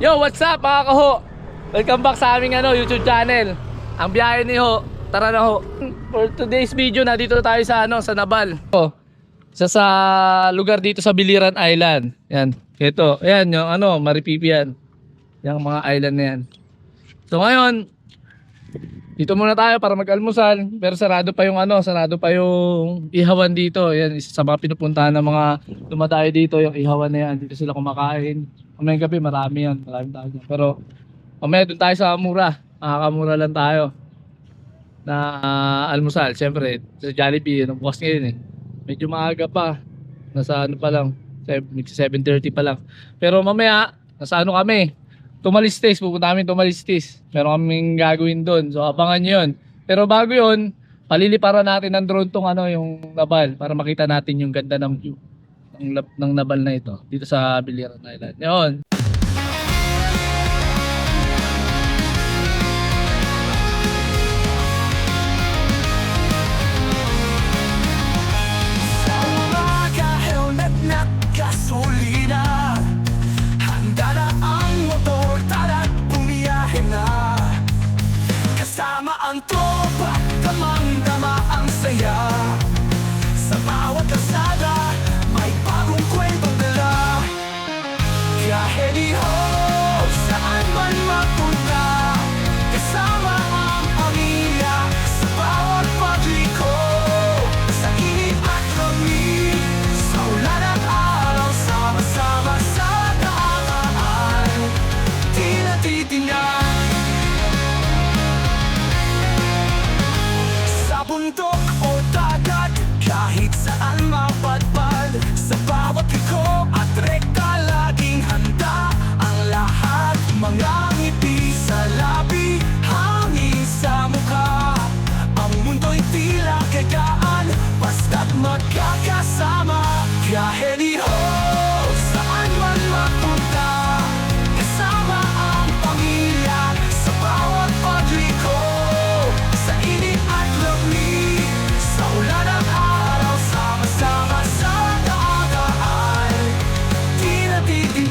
Yo, what's up mga kaho? Welcome back sa aming ano, YouTube channel. Ang biyahe ni Ho. Tara na Ho. For today's video, nandito tayo sa ano, sa Nabal. Oh, isa sa lugar dito sa Biliran Island. Yan. Ito, ayan yung ano, Maripipi yan. Yung mga island na yan. So ngayon, dito muna tayo para mag-almusal. Pero sarado pa yung ano, sarado pa yung ihawan dito. Yan, isa sa mga pinupuntahan ng mga dumadayo dito, yung ihawan na yan. Dito sila kumakain. Mamayang gabi, marami yan. Maraming tao dyan. Pero, mamaya doon tayo sa mura. Makakamura lang tayo. Na ah, almusal. Siyempre, sa Jollibee, yung bukas ngayon eh. Medyo maaga pa. Nasa ano pa lang. 7.30 pa lang. Pero mamaya, nasa ano kami. Tumalistis, pupunta kami Tumalistis. Meron kaming gagawin doon. So abangan nyo yun. Pero bago yun, paliliparan natin ng drone tong ano, yung Nabal para makita natin yung ganda ng view ng, ng Nabal na ito dito sa Biliran Island. Yun. Ang tropa, ti ti